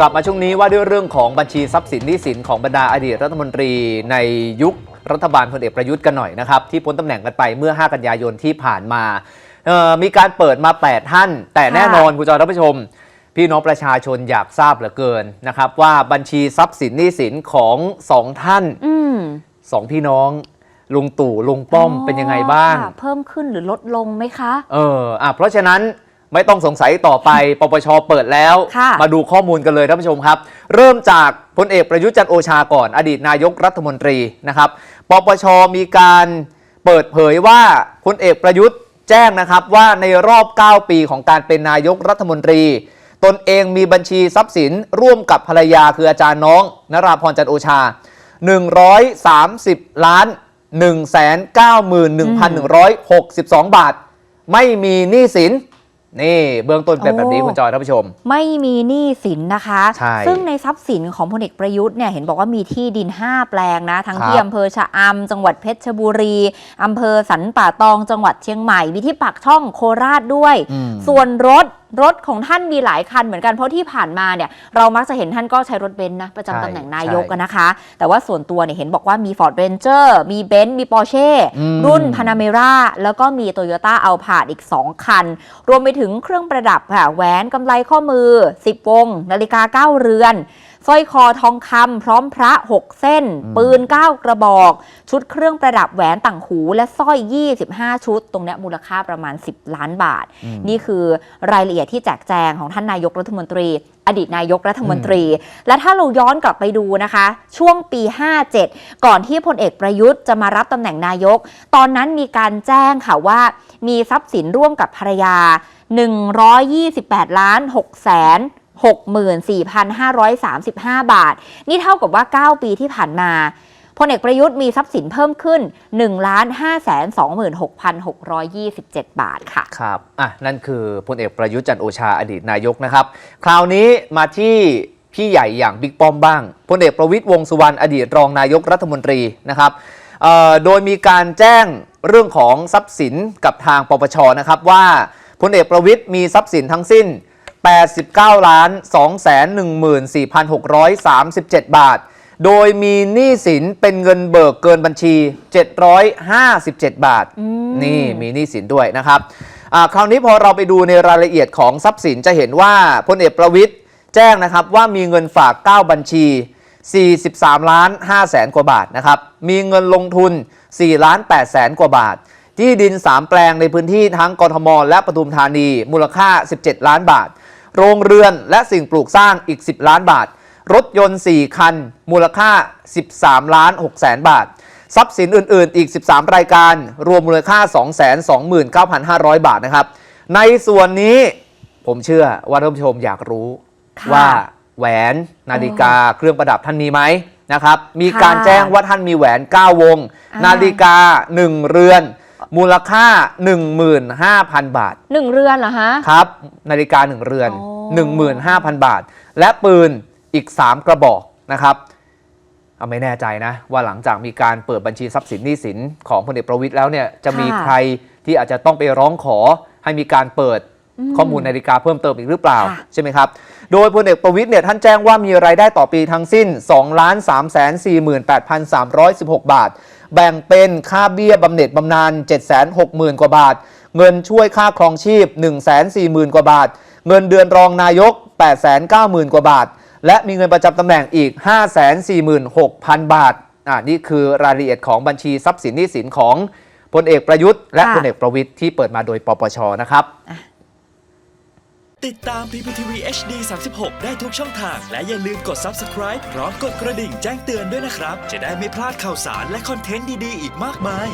กลับมาช่วงนี้ว่าด้วยเรื่องของบัญชีทรัพย์สินหนี้สินของบรรดาอดีตรัฐมนตรีในยุครัฐบาลพลเอกประยุทธ์กันหน่อยนะครับ ที่พ้นตำแหน่งกันไปเมื่อ 5 กันยายนที่ผ่านมาเอ่อมีการเปิดมา 8 ท่าน แต่แน่นอนคุณจอยท่านผู้ชม พี่น้องประชาชนอยากทราบเหลือเกินนะครับว่าบัญชีทรัพย์สินหนี้สินของสองท่านอืมสองพี่น้องลุงตู่ลุงป้อมเป็นยังไงบ้างค่ะเพิ่มขึ้นหรือลดลงไหมคะ เอออะเพราะฉะนั้น ไม่ต้องสงสัยต่อไป ปปชเปิดแล้ว ค่ะ มาดูข้อมูลกันเลยท่านผู้ชมครับ เริ่มจากพลเอกประยุทธ์จันทร์โอชาก่อน อดีตนายกรัฐมนตรีนะครับ ปปชมีการเปิดเผยว่าพลเอกประยุทธ์แจ้งนะครับว่าในรอบ 9 ปีของการเป็นนายกรัฐมนตรี ตนเองมีบัญชีทรัพย์สินร่วมกับภรรยาคืออาจารย์น้องนราพรจันทร์โอชา 130 ล้าน 191,162 บาท ไม่มีหนี้สิน นี่เบื้องต้นเป็นแบบนี้โอ้คุณจอยท่านผู้ชม ไม่มีหนี้สินนะคะใช่ซึ่งในทรัพย์สินของพลเอกประยุทธ์เนี่ยเห็นบอกว่ามีที่ดิน 5 แปลงนะ ทั้งครับที่อำเภอชะอำจังหวัดเพชรบุรีอำเภอสันป่าตองจังหวัดเชียงใหม่มีที่ปากช่องโคราชด้วยอืมส่วนรถ รถของท่านมีหลายคันเหมือนกันเพราะที่ผ่านมาเนี่ยเรามักจะเห็นท่านก็ใช้รถเบนซ์นะประจำตำแหน่งนายกอะนะคะ แต่ว่าส่วนตัวเนี่ยเห็นบอกว่ามี Ford Ranger มีเบนซ์มี Porsche อืมรุ่น Panamera แล้วก็มี Toyota a l p a r d อีก 2 คัน รวมไปถึงเครื่องประดับค่ะแหวนกำไลข้อมือ 10 วง นาฬิกา 9 เรือนสร้อยคอทองคำพร้อมพระ 6 เส้น ปืน 9 กระบอก ชุดเครื่องประดับแหวนต่างหู และสร้อย 25 ชุด ตรงเนี้ยมูลค่าประมาณ 10 ล้านบาทอืมนี่คือรายละเอียดที่แจกแจงของท่านนายกรัฐมนตรี อดีตนายกรัฐมนตรี และถ้าเราย้อนกลับไปดูนะคะ ช่วงปี 57 ก่อนที่พลเอกประยุทธ์จะมารับตำแหน่งนายก ตอนนั้นมีการแจ้งค่ะว่ามีทรัพย์สินร่วมกับภรรยา 128 ล้าน6แสน 64,535 บาท นี่เท่ากับว่า 9 ปีที่ผ่านมาพลเอกประยุทธ์มีทรัพย์สินเพิ่มขึ้น1ล้าน5แสน26,627 บาทค่ะ ครับ อะ นั่นคือพลเอกประยุทธ์จันโอชาอดีตนายกนะครับ คราวนี้มาที่พี่ใหญ่อย่างบิ๊กป้อมบ้างพลเอกประวิตยวงสุวรรณอดีตรองนายกรัฐมนตรีนะครับโดยมีการแจ้งเรื่องของทรัพย์สินกับทางปปชนะครับว่าพลเอกประวิตยมีทรัพย์สินทั้งสิ้น 89ล้าน214,637 บาท โดยมีหนี้สินเป็นเงินเบิกเกินบัญชี 757 บาทอืมนี่มีหนี้สินด้วยนะครับอ่าคราวนี้พอเราไปดูในรายละเอียดของทรัพย์สินจะเห็นว่าพลเอกประวิทย์แจ้งนะครับว่ามีเงินฝาก 9 บัญชี 43 ล้าน5แสนกว่าบาทนะครับ มีเงินลงทุน 4 ล้าน8แสนกว่าบาท ที่ดิน 3 แปลงในพื้นที่ทั้งกทม และปทุมธานี มูลค่า 17 ล้านบาท โรงเรือนและสิ่งปลูกสร้างอีก 10 ล้านบาท รถยนต์ 4 คัน มูลค่า 13 ล้าน6แสนบาท ทรัพย์สินอื่น ๆ อีก 13 รายการ รวมมูลค่า 229,500 บาทนะครับ ในส่วนนี้ผมเชื่อว่าท่านผู้ชมอยากรู้ค่ะว่าแหวนนาฬิกาเครื่องประดับท่านมีไหมนะครับ มีการค่ะแจ้งว่าท่านมีแหวน 9 วงอ่านาฬิกา 1 เรือน มูลค่า 15,000 บาทหนึ่งเรือนเหรอฮะ ครับ นาฬิกา 1 เรือนอ๋อ15,000 บาท และปืนอีก 3 กระบอกนะครับเอาไม่แน่ใจนะ ว่าหลังจากมีการเปิดบัญชีทรัพย์สินหนี้สินของพลเอกประวิตยแล้วเนี่ยจะมีค่ะ ใครที่อาจจะต้องไปร้องขอให้มีการเปิดอืม ข้อมูลนาฬิกาเพิ่มเติมอีกหรือเปล่าค่ะใช่ไหมครับ โดยพลเอกประวิตยเนี่ยท่านแจ้งว่ามีรายได้ต่อปีทั้งสิ้น 2 3 4 8 3 1 6 บาท แบ่งเป็นค่าเบี้ยบำเหน็จบำนาญ760,000 กว่าบาท เงินช่วยค่าครองชีพ 140,000 กว่าบาท เงินเดือนรองนายก 890,000 กว่าบาท และมีเงินประจำตำแหน่งอีก 546,000 บาทอ่านี่คือรายละเอียดของบัญชีทรัพย์สินหนี้สินของพลเอกประยุทธ์และค่ะพลเอกประวิตยที่เปิดมาโดยปปชนะครับ ติดตาม PPTV HD 36 ได้ทุกช่องทาง และอย่าลืมกด subscribe พร้อมกดกระดิ่งแจ้งเตือนด้วยนะครับ จะได้ไม่พลาดข่าวสารและคอนเทนต์ดี ๆ อีกมากมาย